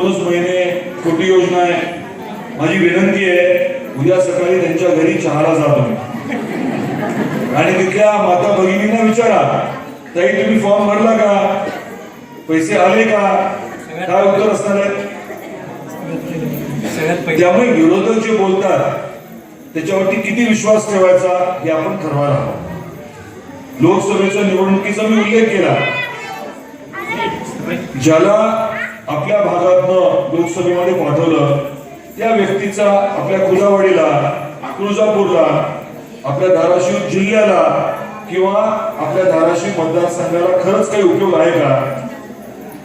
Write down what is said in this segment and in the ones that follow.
दोनच महिने छोटी योजना आहे. माझी विनंती आहे उद्या सकाळी त्यांच्या घरी चहाला जा तुम्ही. आणि तिथल्या माता भगिनींना विचारा ताई तुम्ही फॉर्म भरला का? पैसे आले का? काय उत्तर असणार आहे? सगळ्यात त्यामुळे विरोधक जे बोलतात त्याच्यावरती किती विश्वास ठेवायचा हे आपण ठरवायला हवं. लोकसभेच्या निवडणुकीचा मी उल्लेख केला. ज्याला आपल्या भागातनं लोकसभेमध्ये पाठवलं त्या व्यक्तीचा आपल्या कुलावाडीला तुळजापूरला आपल्या धाराशिव जिल्ह्याला किंवा आपल्या धाराशिव मतदारसंघाला खरंच काही उपयोग आहे का?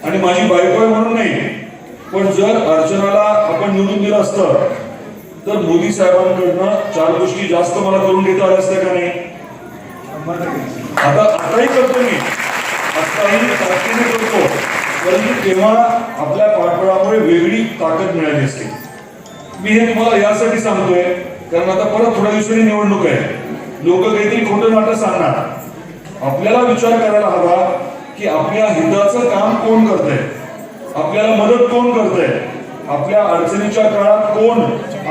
आणि माझी बायको आहे म्हणून नाही पण जर अर्चनाला आपण निवडून दिलं असतं तर मोदी साहेबांकडनं चार गोष्टी जास्त मला करून घेता आल्या असत्या का नाही? आता आताही करतो मी. आताही ताकदीने करतो. परंतु तेव्हा आपल्या पाठबळामुळे वेगळी ताकद मिळाली असते. मी हे तुम्हाला यासाठी सांगतोय कारण आता परत थोड्या दिवसांनी निवडणूक आहे. लोक काहीतरी खोटं नाटक सांगणार. आपल्याला विचार करायला हवा की आपल्या हिताचं काम कोण करतंय? आपल्याला मदत कोण करतंय? आपल्या अडचणीच्या काळात कोण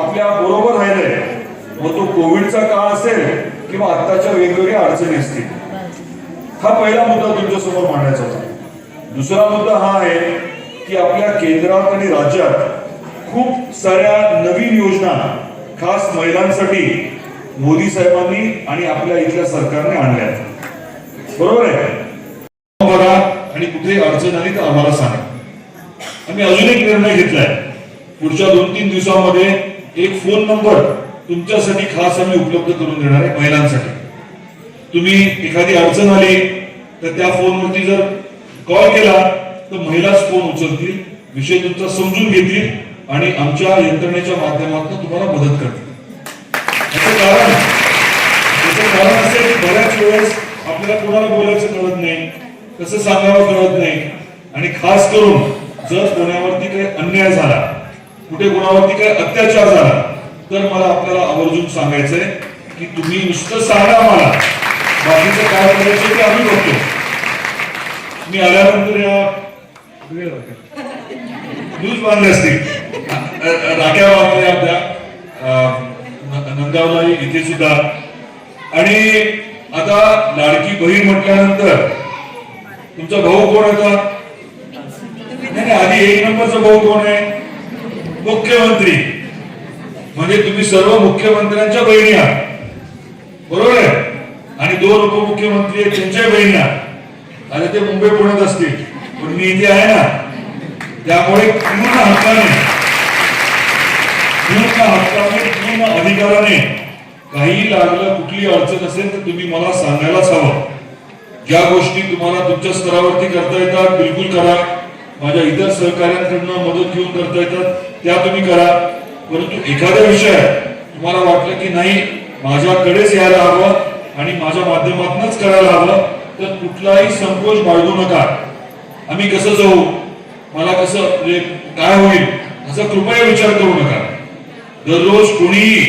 आपल्या बरोबर राहिलंय? मग तो कोविडचा काळ असेल किंवा आत्ताच्या वेगवेगळ्या अडचणी असतील. हा पहिला मुद्दा तुमच्यासमोर मांडायचा होता. दुसरा मुद्दा हा आहे की आपल्या केंद्रात आणि राज्यात खूप साऱ्या नवीन योजना खास महिलांसाठी मोदी साहेबांनी आणि आपल्या इथल्या सरकारने आणल्या. बरोबर आहे? बघा आणि कुठे अडचण आली तर आम्हाला सांगा. आम्ही अजून एक निर्णय घेतलाय. पुढच्या दोन तीन दिवसामध्ये एक फोन नंबर तुमच्यासाठी खास आम्ही उपलब्ध करून देणार आहे महिलांसाठी. तुम्ही एखादी अडचण आली तर त्या फोनवरती जर कॉल केला तर महिलाच फोन उचलतील विषय तुमचा समजून घेतील आणि आमच्या यंत्रणेच्या माध्यमातून तुम्हाला मदत करतील. याचं कारण याचं कारण असं की बऱ्याच वेळेस आपल्याला कोणाला बोलायचं कळत नाही कसं सांगावं कळत नाही. आणि खास करून जर कोणावरती काही अन्याय झाला कुठे कोणावरती काही अत्याचार झाला तर मला आपल्याला आवर्जून सांगायचंय की तुम्ही नुसतं सांगा मला बाकीचं काय करायचं ते आम्ही बघतो. मी आल्यानंतर या न्यूज बांधले असतील राख्या बांधल्या आपल्या नंदावला इथे सुद्धा. आणि आता लाडकी बहीण म्हटल्यानंतर तुमचा भाऊ कोण होता? नाही, आधी एक नंबरचा भाऊ कोण आहे? मुख्यमंत्री. म्हणजे तुम्ही सर्व मुख्यमंत्र्यांच्या बहिणी आहात. बरोबर आहे? आणि दोन उपमुख्यमंत्री आहेत त्यांच्या बहिणी आहात. अरे ते मुंबई पुण्यात असतील. पण मी इथे आहे ना. त्यामुळे पूर्ण हक्काने पूर्ण हक्काने पूर्ण अधिकाराने काही लागलं कुठली अडचण असेल तर तुम्ही मला सांगायलाच हवं. ज्या गोष्टी तुम्हाला तुमच्या स्तरावरती करता येतात बिलकुल करा. माझ्या इतर सहकार्यांकडनं मदत घेऊन करता येतात त्या तुम्ही करा. परंतु एखादा विषय तुम्हाला वाटलं की नाही माझ्याकडेच यायला हवं आणि माझ्या माध्यमातूनच करायला हवं तर कुठलाही संकोच बाळगू नका. आम्ही कसं जाऊ? मला कसं म्हणजे काय होईल? असा कृपया विचार करू नका. दररोज कोणीही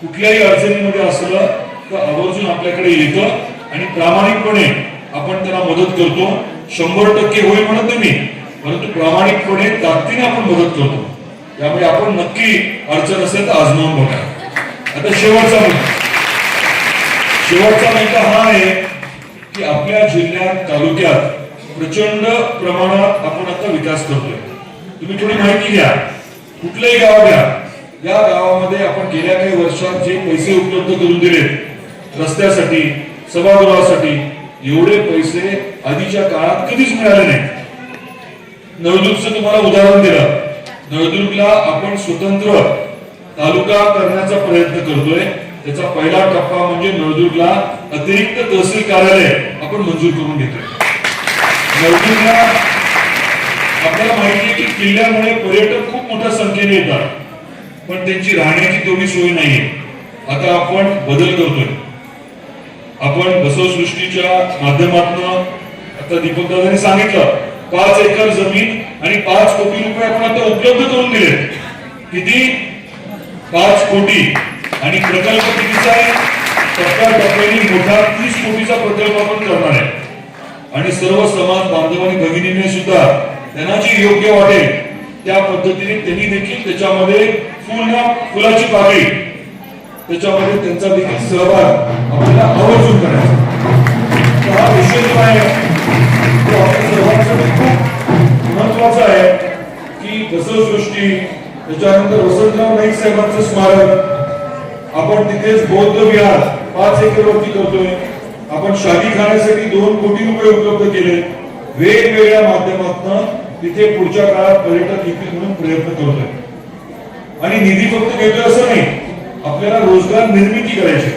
कुठल्याही अडचणीमध्ये असलं तर आवर्जून आपल्याकडे येतं आणि प्रामाणिकपणे आपण त्यांना मदत करतो. शंभर टक्के होईल म्हणत नाही परंतु प्रामाणिकपणे ताकदीने आपण मदत करतो. त्यामुळे आपण नक्की अडचण असेल तर आजमावून बघा आता शेवटचा मुद्दा. शेवटचा मुद्दा हा आहे की आपल्या जिल्ह्यात तालुक्यात प्रचंड प्रमाणात आपण आता विकास करतोय. तुम्ही थोडी माहिती घ्या. कुठलंही गाव घ्या. या गावामध्ये आपण गेल्या काही वर्षात जे पैसे उपलब्ध करून दिले रस्त्यासाठी सभागृहासाठी एवढे पैसे आधीच्या काळात कधीच मिळाले नाही नळदुर्गचं तुम्हाला उदाहरण दिलं. नळदुर्गला आपण स्वतंत्र तालुका करण्याचा प्रयत्न करतोय. त्याचा पहिला टप्पा म्हणजे नळदुर्गला अतिरिक्त तहसील कार्यालय आपण मंजूर करून घेतोय. नळदुर्गला आपल्याला माहिती आहे की किल्ल्यामुळे पर्यटक खूप मोठ्या संख्येने येतात पण त्यांची राहण्याची तेवढी सोय नाहीये. आता आपण बदल करतोय. आपण बसवसृष्टीच्या माध्यमातून आता दीपक दादांनी सांगितलं पाच एकर जमीन आणि पाच कोटी रुपये आपण आता उपलब्ध करून दिले किती? पाच कोटी. आणि प्रकल्प कितीचा आहे? टप्प्याटप्प्याने मोठा तीस कोटीचा प्रकल्प आपण करणार आहे. आणि सर्व समाज बांधव आणि भगिनीने सुद्धा त्यांना जी योग्य वाटेल त्या पद्धतीने त्यांनी देखील त्याच्यामध्ये फुल ना फुलाची बागेत त्याच्यामध्ये त्यांचा देखील सहभाग आपल्याला आवर्जून करायचा हा विषय जो आहे तो आपल्या सर्वांसाठी खूप महत्त्वाचा आहे की बसवसृष्टी त्याच्यानंतर वसंतराव नाईक साहेबांचं स्मारक आपण बौद्ध विहार. पाच एकरवरती करतोय. आपण शादी खाण्यासाठी दोन कोटी रुपये उपलब्ध केले. वेगवेगळ्या माध्यमातून तिथे पुढच्या काळात पर्यटक येतील म्हणून प्रयत्न करतोय. आणि निधी फक्त घेतोय असं नाही. आपल्याला रोजगार निर्मिती करायची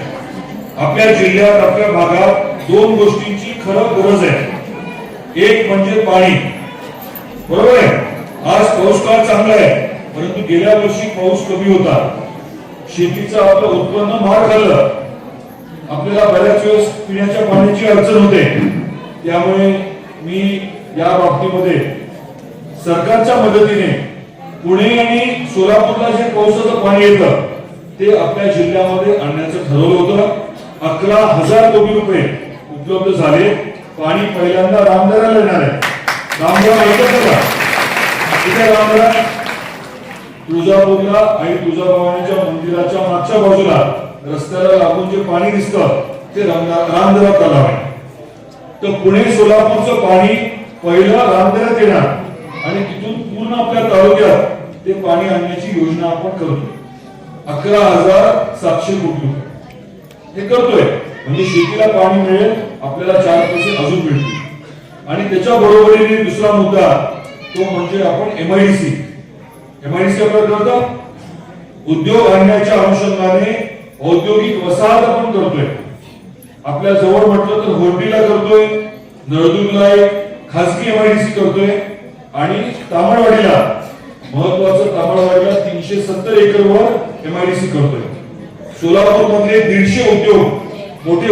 आपल्या जिल्ह्यात आपल्या भागात दोन गोष्टींची खरं गरज आहे. एक म्हणजे पाणी. बरोबर आहे? आज पाऊस काळ चांगला आहे? परंतु गेल्या वर्षी पाऊस कमी होता. शेतीचं आपलं उत्पन्न महाग झालं. आपल्याला बऱ्याच वेळेस पिण्याच्या पाण्याची अडचण होते. त्यामुळे मी या बाबतीमध्ये सरकारच्या मदतीने पुणे आणि सोलापूरला जे पावसाचं पाणी येतं ते आपल्या जिल्ह्यामध्ये आणण्याचं ठरवलं होतं. अकरा हजार कोटी रुपये उपलब्ध झाले. पाणी पहिल्यांदा रामदाराला येणार आहे. रामदार ऐकत का तिथे रामदार तुळजापूरला आई तुळजाभवानीच्या मंदिराच्या मागच्या बाजूला रस्त्याला लागून जे पाणी दिसतं ते रामदा- रामदरा तलाव आहे. तर पुणे सोलापूरचं पाणी पहिलं रामदऱ्यात येणार आणि तिथून पूर्ण आपल्या तालुक्यात ते पाणी आणण्याची योजना आपण करतो अकरा हजार सातशे कोटी रुपये. हे करतोय. म्हणजे शेतीला पाणी मिळेल आपल्याला चार पैसे अजून मिळतील. आणि त्याच्या बरोबरीने दुसरा मुद्दा तो म्हणजे आपण एमआयडीसी एमआयडीसी आपल्याला कळतं उद्योग आणण्याच्या अनुषंगाने औद्योगिक वसाहत आपण करतोय. आपल्या जवळ म्हटलं तर होर्डीला करतोय नळदुर्गला एक खासगी एमआयडीसी करतोय आणि तामळवाडीला महत्वाचं तामळवाडीला तीनशे सत्तर एकर वर एमआयडीसी करतोय. सोलापूर मधले दीडशे उद्योग मोठे